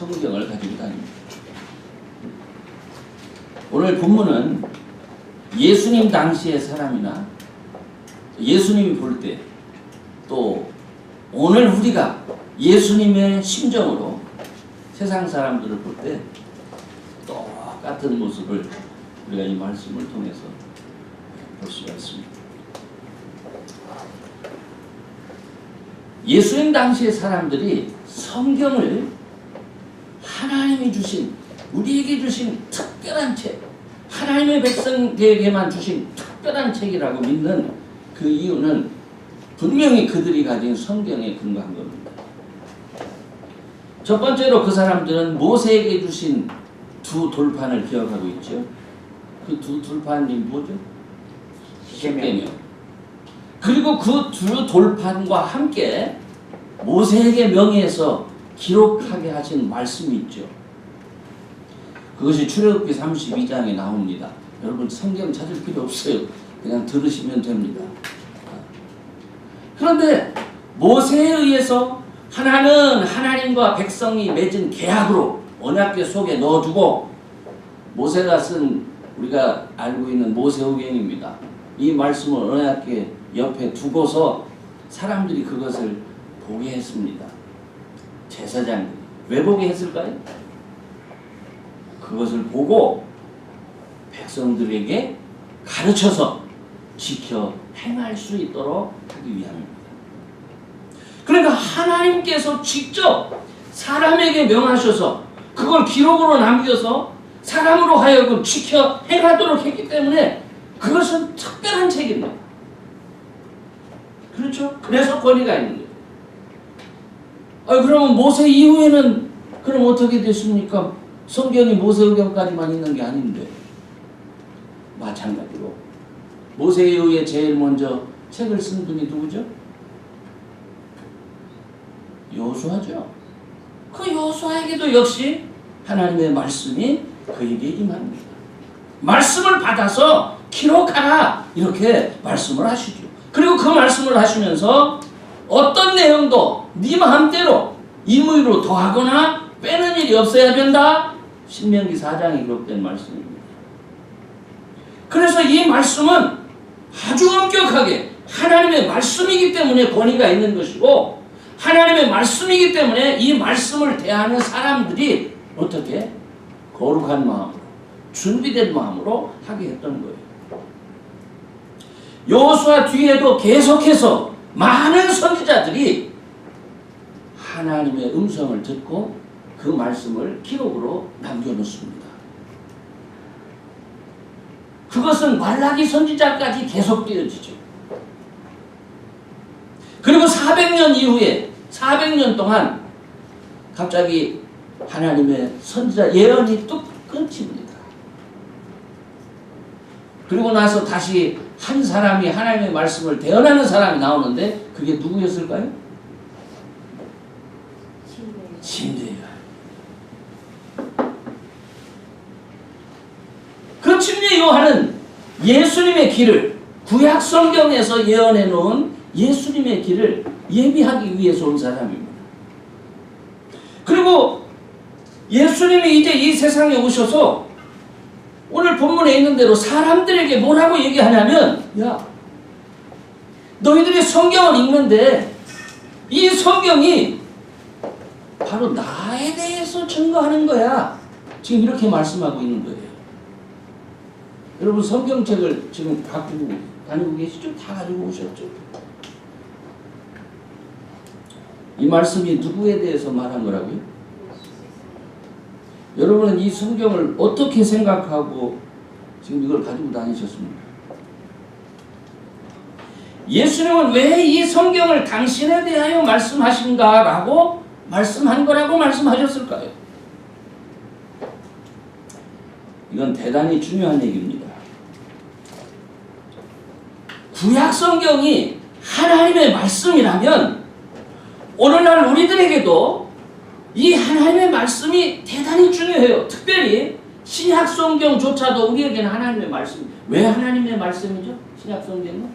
성경을 가지고 다닙니다. 오늘 본문은 예수님 당시의 사람이나 예수님이 볼 때 또 오늘 우리가 예수님의 심정으로 세상 사람들을 볼 때 똑같은 모습을 우리가 이 말씀을 통해서 볼 수가 있습니다. 예수님 당시의 사람들이 성경을 하나님이 주신 우리에게 주신 특별한 책, 하나님의 백성에게만 주신 특별한 책이라고 믿는 그 이유는 분명히 그들이 가진 성경에 근거한 겁니다. 첫 번째로 그 사람들은 모세에게 주신 두 돌판을 기억하고 있죠. 그 두 돌판이 뭐죠? 십계명. 그리고 그 두 돌판과 함께 모세에게 명예해서 기록하게 하신 말씀이 있죠. 그것이 출애굽기 32장에 나옵니다. 여러분 성경 찾을 필요 없어요. 그냥 들으시면 됩니다. 그런데 모세에 의해서 하나는 하나님과 백성이 맺은 계약으로 언약궤 속에 넣어두고 모세가 쓴 우리가 알고 있는 모세오경입니다. 이 말씀을 언약궤 옆에 두고서 사람들이 그것을 보게 했습니다. 제사장들이 왜 보게 했을까요? 그것을 보고 백성들에게 가르쳐서 지켜 행할 수 있도록 하기 위함입니다. 그러니까 하나님께서 직접 사람에게 명하셔서 그걸 기록으로 남겨서 사람으로 하여금 지켜 행하도록 했기 때문에 그것은 특별한 책입니다. 그렇죠? 그래서 권위가 있는 거예요. 아, 그러면 모세 이후에는 그럼 어떻게 됐습니까? 성경이 모세의경까지만 있는 게 아닌데 마찬가지로 모세 이후에 제일 먼저 책을 쓴 분이 누구죠? 요수아죠. 그 요수아에게도 역시 하나님의 말씀이 그에게 임합니다. 말씀을 받아서 기록하라 이렇게 말씀을 하시죠. 그리고 그 말씀을 하시면서 어떤 내용도 네 마음대로 임의로 더하거나 빼는 일이 없어야 된다. 신명기 4장에 기록된 말씀입니다. 그래서 이 말씀은 아주 엄격하게 하나님의 말씀이기 때문에 권위가 있는 것이고 하나님의 말씀이기 때문에 이 말씀을 대하는 사람들이 어떻게 거룩한 마음으로 준비된 마음으로 하게 했던 거예요. 여호수아 뒤에도 계속해서 많은 선지자들이 하나님의 음성을 듣고 그 말씀을 기록으로 남겨놓습니다. 그것은 말라기 선지자까지 계속되어지죠. 그리고 400년 이후에 400년 동안 갑자기 하나님의 선지자 예언이 뚝 끊깁니다. 그리고 나서 다시 한 사람이 하나님의 말씀을 대언하는 사람이 나오는데 그게 누구였을까요? 침례 요한은 예수님의 길을 구약 성경에서 예언해 놓은 예수님의 길을 예비하기 위해서 온 사람입니다. 그리고 예수님이 이제 이 세상에 오셔서 오늘 본문에 있는 대로 사람들에게 뭐라고 얘기하냐면 야 너희들이 성경을 읽는데 이 성경이 바로 나에 대해서 증거하는 거야. 지금 이렇게 말씀하고 있는 거예요. 여러분 성경책을 지금 갖고 다니고 계시죠? 다 가지고 오셨죠? 이 말씀이 누구에 대해서 말한 거라고요? 여러분은 이 성경을 어떻게 생각하고 지금 이걸 가지고 다니셨습니까? 예수님은 왜 이 성경을 당신에 대하여 말씀하신가라고 말씀한 거라고 말씀하셨을까요? 이건 대단히 중요한 얘기입니다. 구약 성경이 하나님의 말씀이라면 오늘날 우리들에게도 이 하나님의 말씀이 대단히 중요해요. 특별히 신약 성경조차도 우리에게는 하나님의 말씀. 왜 하나님의 말씀이죠? 신약 성경은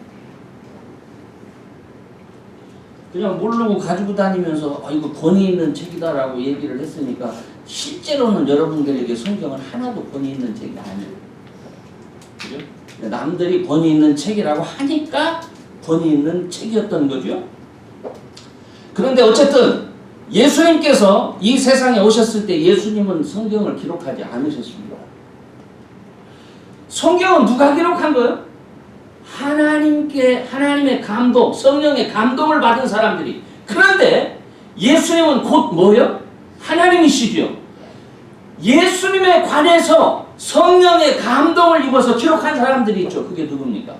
그냥 모르고 가지고 다니면서 아 이거 권위 있는 책이다라고 얘기를 했으니까 실제로는 여러분들에게 성경은 하나도 권위 있는 책이 아니에요. 그죠? 남들이 권위 있는 책이라고 하니까 권위 있는 책이었던 거죠. 그런데 어쨌든 예수님께서 이 세상에 오셨을 때 예수님은 성경을 기록하지 않으셨습니다. 성경은 누가 기록한 거예요? 하나님께 하나님의 감동, 성령의 감동을 받은 사람들이. 그런데 예수님은 곧 뭐요? 하나님이시죠. 예수님에 관해서 성령의 감동을 입어서 기록한 사람들이 있죠. 그게 누굽니까?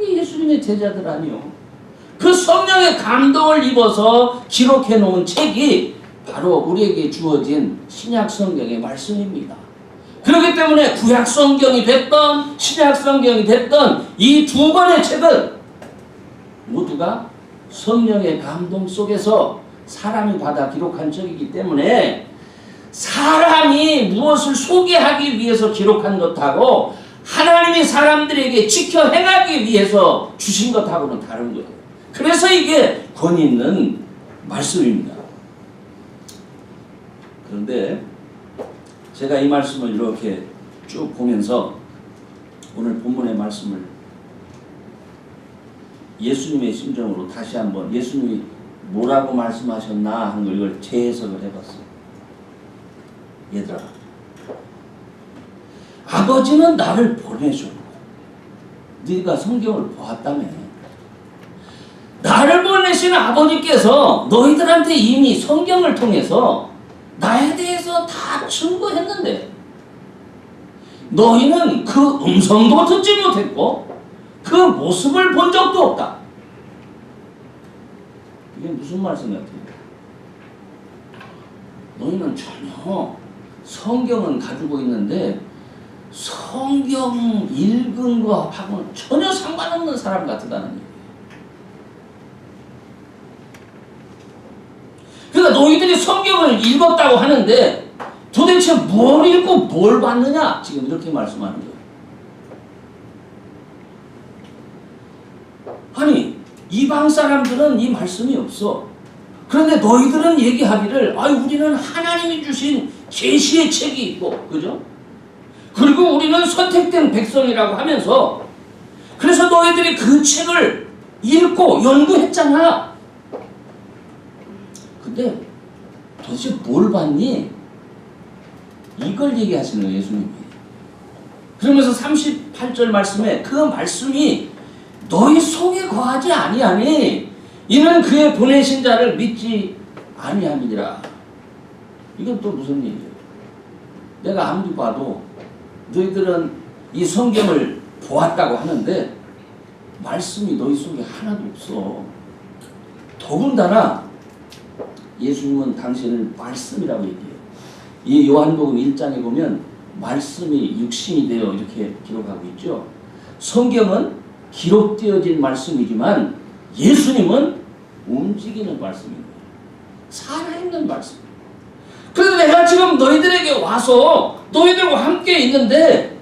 예수님의 제자들 아니요. 그 성령의 감동을 입어서 기록해 놓은 책이 바로 우리에게 주어진 신약 성경의 말씀입니다. 그렇기 때문에 구약 성경이 됐던 신약 성경이 됐던 이두 권의 책은 모두가 성령의 감동 속에서 사람이 받아 기록한 책이기 때문에 사람이 무엇을 소개하기 위해서 기록한 것하고 하나님이 사람들에게 지켜 행하기 위해서 주신 것하고는 다른 거예요. 그래서 이게 권위 있는 말씀입니다. 그런데 제가 이 말씀을 이렇게 쭉 보면서 오늘 본문의 말씀을 예수님의 심정으로 다시 한번 예수님이 뭐라고 말씀하셨나 하는 걸 이걸 재해석을 해봤어요. 얘들아, 아버지는 나를 보내셨고 네가 성경을 보았다며 나를 보내신 아버지께서 너희들한테 이미 성경을 통해서 나에 대해서 다 증거했는데 너희는 그 음성도 듣지 못했고 그 모습을 본 적도 없다. 이게 무슨 말씀 같아요? 너희는 전혀 성경은 가지고 있는데 성경 읽은 거하고는 전혀 상관없는 사람 같다는 얘기예요. 그러니까 너희들이 성경을 읽었다고 하는데 도대체 뭘 읽고 뭘 봤느냐? 지금 이렇게 말씀하는 거예요. 아니 이방 사람들은 이 말씀이 없어. 그런데 너희들은 얘기하기를 아 우리는 하나님이 주신 계시의 책이 있고 그죠? 그리고 우리는 선택된 백성이라고 하면서 그래서 너희들이 그 책을 읽고 연구했잖아. 근데 도대체 뭘 봤니? 이걸 얘기하시는 거예요, 예수님이. 그러면서 38절 말씀에 그 말씀이 너희 속에 거하지 아니하니 이는 그의 보내신 자를 믿지 아니함이니라. 이건 또 무슨 얘기예요? 내가 아무리 봐도 너희들은 이 성경을 보았다고 하는데 말씀이 너희 속에 하나도 없어. 더군다나 예수님은 당신을 말씀이라고 얘기해요. 이 요한복음 1장에 보면 말씀이 육신이 되어 이렇게 기록하고 있죠. 성경은 기록되어진 말씀이지만 예수님은 움직이는 말씀입니다. 살아있는 말씀. 그래서 내가 지금 너희들에게 와서 너희들과 함께 있는데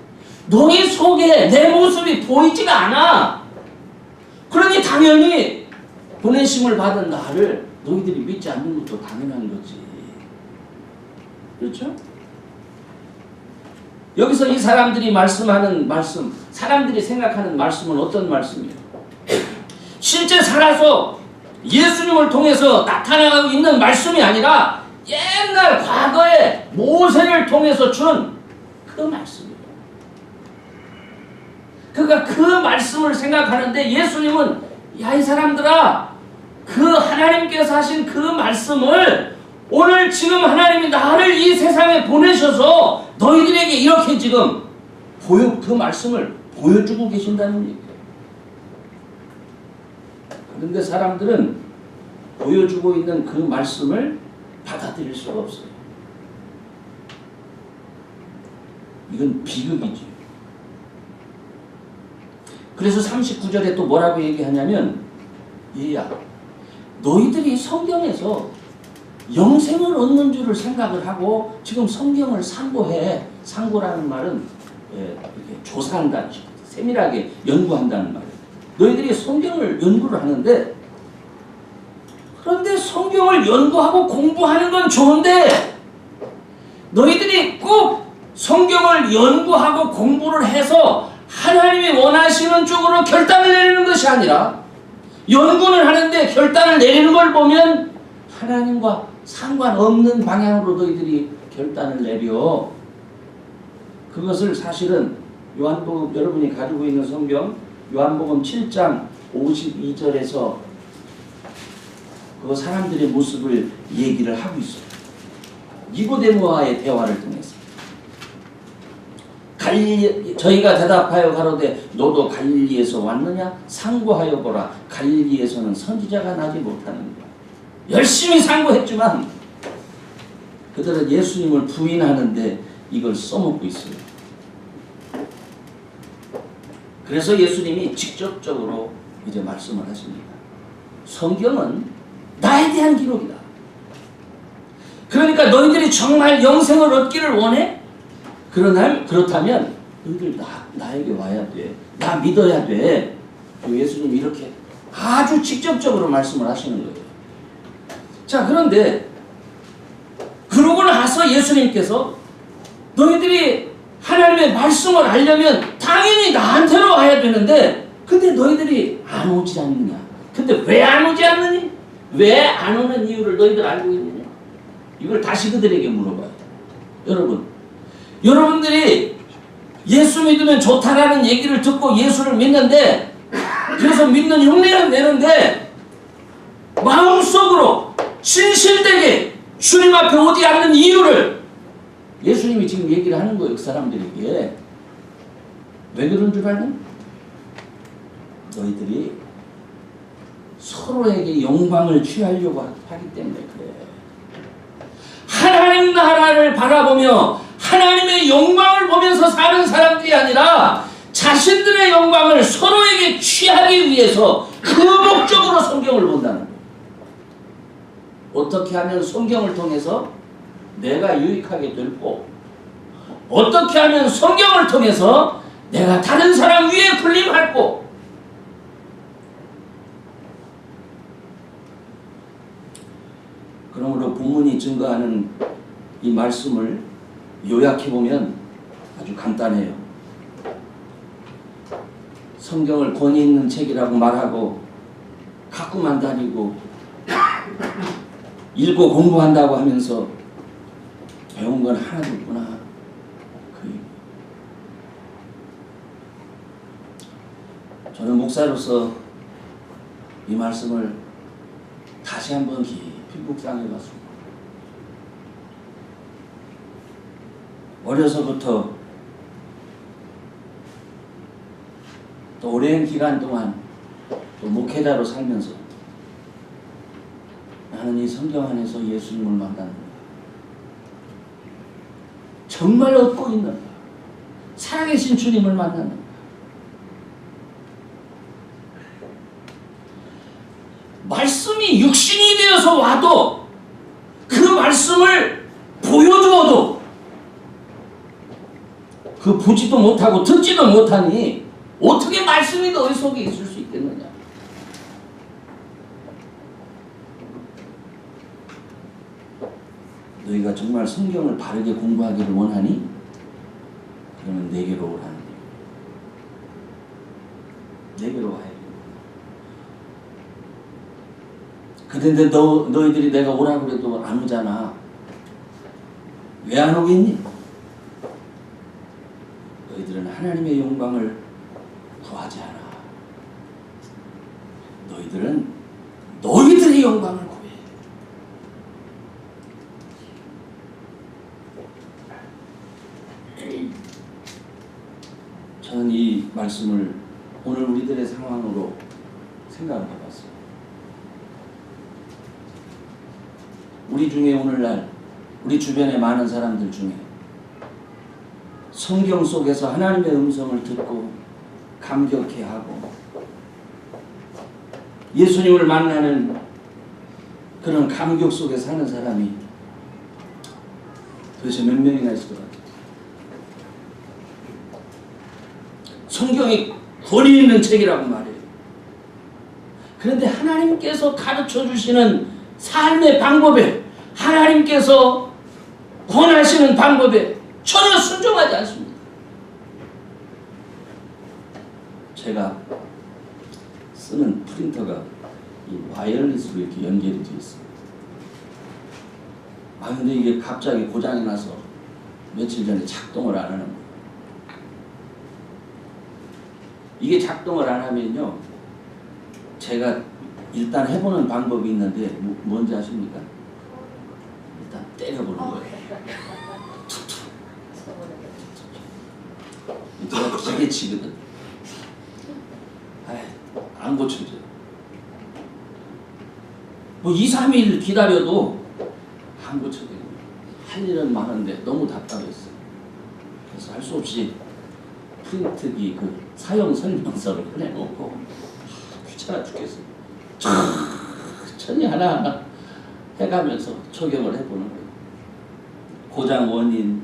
너희 속에 내 모습이 보이지가 않아. 그러니 당연히 보내심을 받은 나를 너희들이 믿지 않는 것도 당연한 거지. 그렇죠? 여기서 이 사람들이 말씀하는 말씀, 사람들이 생각하는 말씀은 어떤 말씀이에요? 실제 살아서 예수님을 통해서 나타나고 있는 말씀이 아니라 옛날 과거에 모세를 통해서 준 그 말씀이에요. 그러니까 그 말씀을 생각하는데 예수님은 야 이 사람들아 그 하나님께서 하신 그 말씀을 오늘 지금 하나님이 나를 이 세상에 보내셔서 너희들에게 이렇게 지금 보여 그 말씀을 보여주고 계신다는 얘기예요. 그런데 사람들은 보여주고 있는 그 말씀을 받아들일 수가 없어요. 이건 비극이지. 그래서 39절에 또 뭐라고 얘기하냐면 얘야 너희들이 성경에서 영생을 얻는 줄을 생각을 하고 지금 성경을 상고해 상고라는 말은 예, 조사한다는 식 세밀하게 연구한다는 말이에요. 너희들이 성경을 연구를 하는데 그런데 성경을 연구하고 공부하는 건 좋은데 너희들이 꼭 성경을 연구하고 공부를 해서 하나님이 원하시는 쪽으로 결단을 내리는 것이 아니라 연구는 하는데 결단을 내리는 걸 보면 하나님과 상관없는 방향으로 너희들이 결단을 내려. 그것을 사실은 요한복음 여러분이 가지고 있는 성경 요한복음 7장 52절에서 그 사람들의 모습을 얘기를 하고 있어요. 니고데모와의 대화를 통해서 갈릴리 저희가 대답하여 가로되 너도 갈릴리에서 왔느냐 상고하여 보라 갈릴리에서는 선지자가 나지 못하는가 열심히 상고했지만 그들은 예수님을 부인하는데 이걸 써먹고 있어요. 그래서 예수님이 직접적으로 이제 말씀을 하십니다. 성경은 나에 대한 기록이다. 그러니까 너희들이 정말 영생을 얻기를 원해? 그러나 그렇다면 너희들 나 나에게 와야 돼. 나 믿어야 돼. 예수님 이렇게 아주 직접적으로 말씀을 하시는 거예요. 자 그런데 그러고 나서 예수님께서 너희들이 하나님의 말씀을 알려면 당연히 나한테로 와야 되는데 근데 너희들이 안 오지 않느냐? 근데 왜 안 오지 않느니? 왜 안 오는 이유를 너희들 알고 있느냐? 이걸 다시 그들에게 물어봐요. 여러분, 여러분들이 예수 믿으면 좋다라는 얘기를 듣고 예수를 믿는데 그래서 믿는 흉내를 내는데 마음속으로 진실되게 주님 앞에 오지 않는 이유를 예수님이 지금 얘기를 하는 거예요. 그 사람들에게. 왜 그런 줄 아니? 너희들이 서로에게 영광을 취하려고 하기 때문에 그래. 하나님 나라를 바라보며 하나님의 영광을 보면서 사는 사람들이 아니라 자신들의 영광을 서로에게 취하기 위해서 그 목적으로 성경을 본다는 거예요. 어떻게 하면 성경을 통해서 내가 유익하게 될고 어떻게 하면 성경을 통해서 내가 다른 사람 위에 군림할 고 그러므로 본문이 증거하는 이 말씀을 요약해 보면 아주 간단해요. 성경을 권위 있는 책이라고 말하고 갖고만 다니고 읽고 공부한다고 하면서 배운 건 하나도 없구나. 그. 저는 목사로서 이 말씀을 다시 한번 깊이 묵상해 봤습니다. 어려서부터 또 오랜 기간 동안 또 목회자로 살면서 나는 이 성경 안에서 예수님을 만나는 거야. 정말 얻고 있는 거야. 살아계신 주님을 만나는 거야. 말씀이 육신이 되어서 와도 그 말씀을 보여주어도 그 보지도 못하고 듣지도 못하니 어떻게 말씀이 너희 속에 있을 수 있겠느냐? 너희가 정말 성경을 바르게 공부하기를 원하니 그러면 내게로 오라는 거예요. 내게로 와야 돼. 근데 너 너희들이 내가 오라 그래도 안 오잖아. 왜 안 오겠니? 하나님의 영광을 구하지 않아. 너희들은 너희들의 영광을 구해. 저는 이 말씀을 오늘 우리들의 상황으로 생각을 해봤어요. 우리 중에 오늘날 우리 주변의 많은 사람들 중에 성경 속에서 하나님의 음성을 듣고 감격해 하고 예수님을 만나는 그런 감격 속에 사는 사람이 도대체 몇 명이나 있을 것 같아요. 성경이 권위 있는 책이라고 말해요. 그런데 하나님께서 가르쳐 주시는 삶의 방법에 하나님께서 권하시는 방법에 전혀 순종하지 않습니다. 제가 쓰는 프린터가 이 와이어리스로 이렇게 연결이 되어 있어요. 아 근데 이게 갑자기 고장이 나서 며칠 전에 작동을 안 하는 거예요. 이게 작동을 안 하면요. 제가 일단 해보는 방법이 있는데 뭐- 뭔지 아십니까? 일단 때려보는 거예요. 제가 되게 치거든. 안 고쳐져요. 뭐 2, 3일 기다려도 안 고쳐져요. 할 일은 많은데 너무 답답했어요. 그래서 할 수 없이 프린트기 그 사용 설명서를 꺼내놓고 귀찮아 죽겠어요. 천천히 하나하나 해가면서 적용을 해보는 거예요. 고장 원인,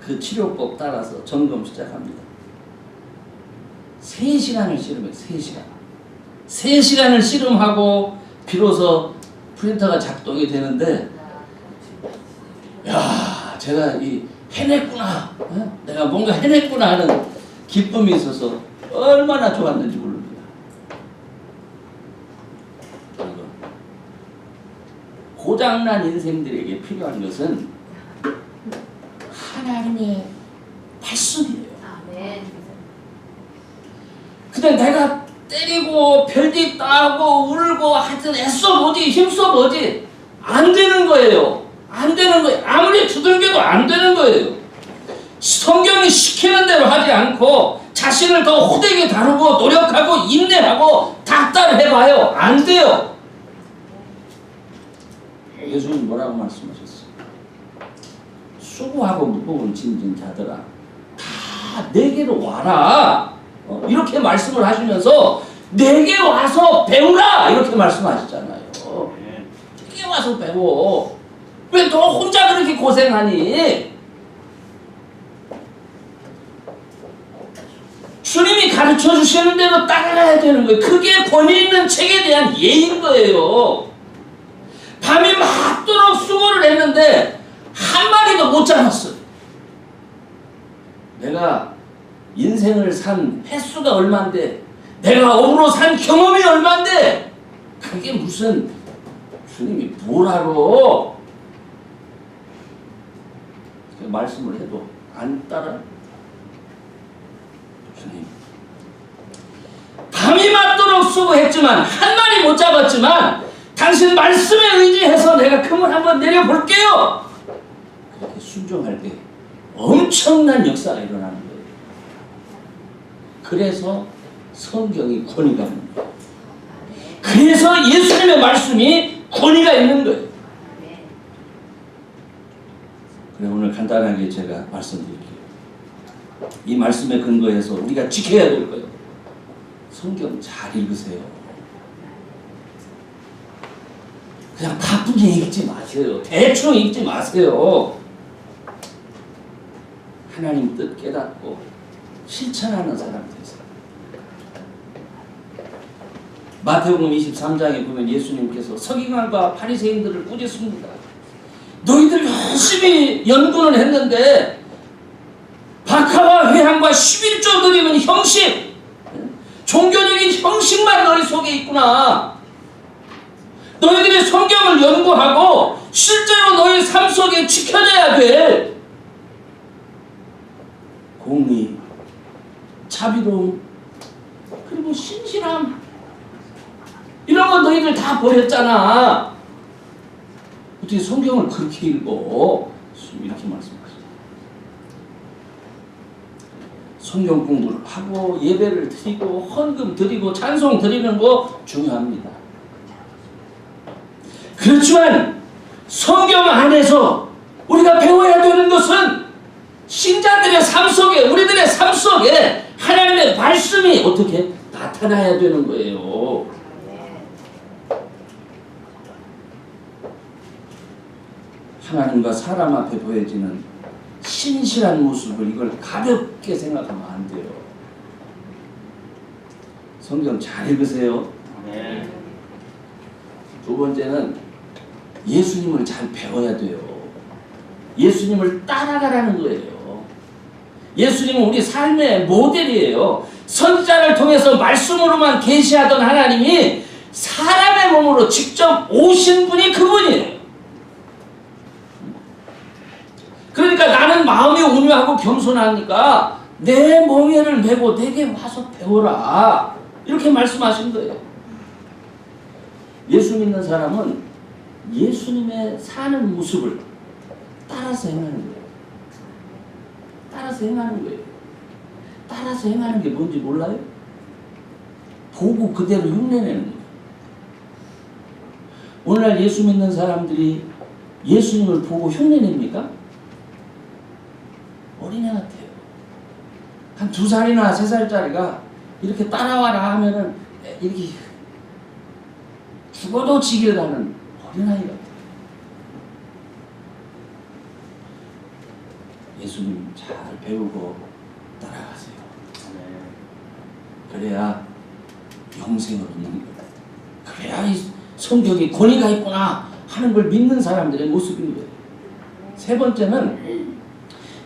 그 치료법 따라서 점검 시작합니다. 3시간을 씨름해요. 3시간. 3시간을 씨름하고 비로소 프린터가 작동이 되는데 야 제가 이 해냈구나 어? 내가 뭔가 해냈구나 하는 기쁨이 있어서 얼마나 좋았는지 모릅니다. 고장난 인생들에게 필요한 것은 하나님의 말씀이에요. 아멘. 그냥 내가 때리고 별짓 따고 울고 하여튼 애써보지 힘써보지 안 되는 거예요. 안 되는 거예요. 아무리 두들겨도 안 되는 거예요. 성경이 시키는 대로 하지 않고 자신을 더 호되게 다루고 노력하고 인내하고 닥달해봐요. 안 돼요. 예수님 뭐라고 말씀하셨어요? 수고하고 무거운 짐진 자들아 다 내게로 와라. 어, 이렇게 말씀을 하시면서 내게 와서 배우라 이렇게 말씀하시잖아요. 내게 와서 배워. 왜 너 혼자 그렇게 고생하니? 주님이 가르쳐 주시는 대로 따라가야 되는 거예요. 그게 권위 있는 책에 대한 예인 거예요. 밤이 맞도록 수고를 했는데 한 마리도 못 잡았어요. 내가 인생을 산 횟수가 얼만데 내가 업으로 산 경험이 얼만데 그게 무슨 주님이 뭐라고 그 말씀을 해도 안 따라? 주님. 밤이 맞도록 수고했지만 한 마리 못 잡았지만 당신 말씀에 의지해서 내가 금을 한번 내려볼게요! 그렇게 순종할 때 엄청난 역사가 일어나는 거예요 그래서 성경이 권위가 있는 거예요. 그래서 예수님의 말씀이 권위가 있는 거예요. 그래 오늘 간단하게 제가 말씀드릴게요. 이 말씀에 근거해서 우리가 지켜야 될 거예요. 성경 잘 읽으세요. 그냥 바쁘게 읽지 마세요. 대충 읽지 마세요. 하나님 뜻 깨닫고 실천하는 사람 되세요. 마태복음 23장에 보면 예수님께서 서기관과 바리새인들을 꾸짖습니다. 너희들 열심히 연구는 했는데 박하와 회항과 11조 드리는 형식 종교적인 형식만 너희 속에 있구나. 너희들이 성경을 연구하고 실제로 너희 삶 속에 지켜져야 될 공의, 자비로움, 그리고 신실함 이런 거 너희들 다 버렸잖아. 어떻게 성경을 그렇게 읽어? 이렇게 말씀하시죠. 성경 공부를 하고 예배를 드리고 헌금 드리고 찬송 드리는 거 중요합니다. 그렇지만 성경 안에서 우리가 배워야 되는 것은 신자들의 삶 속에 우리들의 삶 속에 어떻게 나타나야 되는 거예요. 하나님과 사람 앞에 보여지는 신실한 모습을 이걸 가볍게 생각하면 안 돼요. 성경 잘 읽으세요. 네. 두 번째는 예수님을 잘 배워야 돼요. 예수님을 따라가라는 거예요. 예수님은 우리 삶의 모델이에요. 선자를 통해서 말씀으로만 계시하던 하나님이 사람의 몸으로 직접 오신 분이 그분이에요. 그러니까 나는 마음이 온유하고 겸손하니까 내 멍에를 메고 내게 와서 배워라. 이렇게 말씀하신 거예요. 예수 믿는 사람은 예수님의 사는 모습을 따라서 행하는 거예요. 따라서 행하는 거예요. 따라서 행하는 게 뭔지 몰라요? 보고 그대로 흉내내는 거예요. 오늘날 예수 믿는 사람들이 예수님을 보고 흉내냅니까? 어린애 같아요. 한 두 살이나 세 살짜리가 이렇게 따라와라 하면은 이렇게 죽어도 지길 가는 어린아이 같아요. 예수님 잘 배우고 따라가세요. 그래야 영생을 얻는 거예요. 그래야 이 성경에 권위가 있구나 하는 걸 믿는 사람들의 모습인 거예요. 세 번째는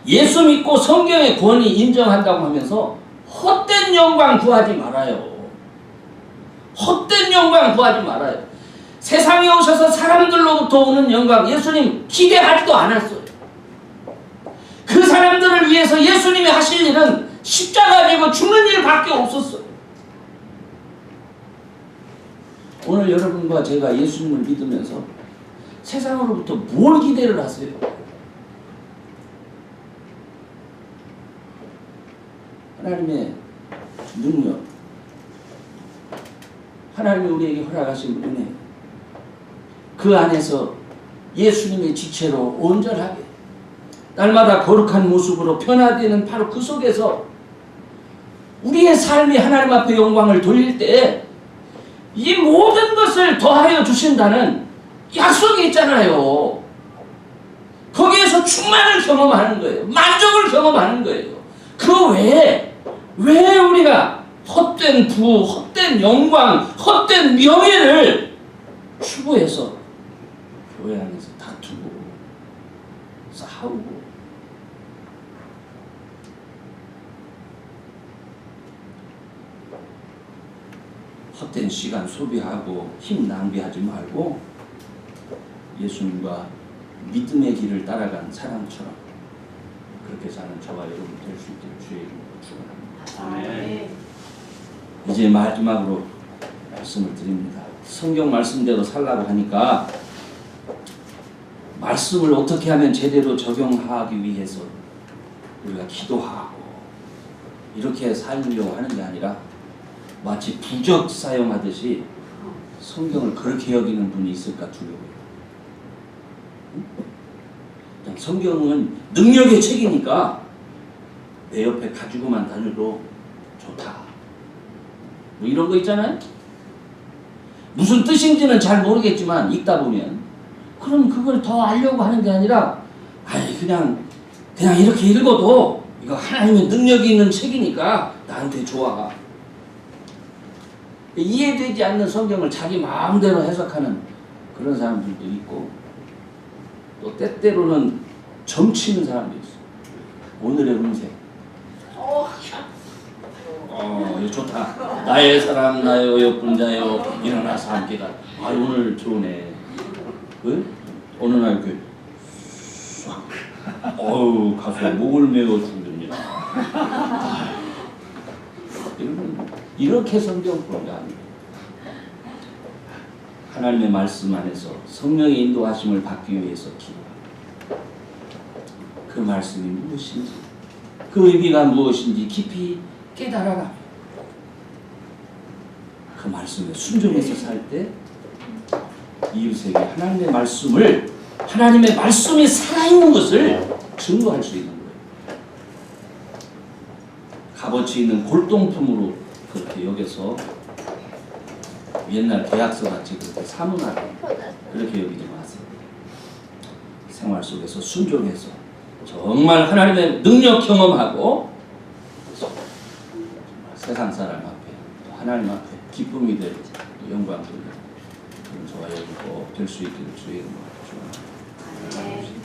예수 믿고 성경의 권위 인정한다고 하면서 헛된 영광 구하지 말아요. 헛된 영광 구하지 말아요. 세상에 오셔서 사람들로부터 오는 영광 예수님 기대하지도 않았어요. 그 사람들을 위해서 예수님이 하실 일은 십자가 지고 죽는 일밖에 없었어요. 오늘 여러분과 제가 예수님을 믿으면서 세상으로부터 뭘 기대를 하세요? 하나님의 능력, 하나님이 우리에게 허락하신 은혜, 그 안에서 예수님의 지체로 온전하게 날마다 거룩한 모습으로 변화되는 바로 그 속에서 우리의 삶이 하나님 앞에 영광을 돌릴 때 이 모든 것을 더하여 주신다는 약속이 있잖아요. 거기에서 충만을 경험하는 거예요. 만족을 경험하는 거예요. 그 외에 왜 우리가 헛된 부, 헛된 영광, 헛된 명예를 추구해서 교회 안에서 다투고 싸우고 헛된 시간 소비하고 힘 낭비하지 말고 예수님과 믿음의 길을 따라간 사람처럼 그렇게 사는 저와 여러분 될 수 있기를 주의 이름으로 축원합니다. 아멘. 이제 마지막으로 말씀을 드립니다. 성경 말씀대로 살라고 하니까 말씀을 어떻게 하면 제대로 적용하기 위해서 우리가 기도하고 이렇게 살려고 하는 게 아니라 마치 부적 사용하듯이 성경을 그렇게 여기는 분이 있을까 두려워요. 성경은 능력의 책이니까 내 옆에 가지고만 다녀도 좋다. 뭐 이런 거 있잖아요. 무슨 뜻인지는 잘 모르겠지만 읽다 보면 그럼 그걸 더 알려고 하는 게 아니라 아니 그냥 그냥 이렇게 읽어도 이거 하나님의 능력이 있는 책이니까 나한테 좋아. 이해되지 않는 성경을 자기 마음대로 해석하는 그런 사람들도 있고 또 때때로는 점치는 사람도 있어. 오늘의 운세. 어, 좋다. 나의 사랑, 나의 어여쁜자여, 일어나서 함께 가. 아, 오늘 좋네. 그? 어느 날 싹. 어우, 가서 목을 메워 죽느냐. 여러분, 이렇게 성경 아니에요. 하나님의 말씀 안에서 성령의 인도하심을 받기 위해서 기도합니다. 그 말씀이 무엇인지, 그 의미가 무엇인지 깊이 깨달아라. 그 말씀에 순종해서 살 때 이웃에게 하나님의 말씀을 하나님의 말씀이 살아있는 것을 증거할 수 있는 거예요. 값어치 있는 골동품으로 그렇게 여겨서 옛날 계약서 같이 그렇게 사문하게 그렇게 여기지 마세요. 생활 속에서 순종해서 정말 하나님의 능력 경험하고 세상 사람 앞에 또 하나님 앞에 기쁨이 또 영광 돌리고 그런 저와 여러분 꼭될 수 있기를 주의 이름으로 축원합니다.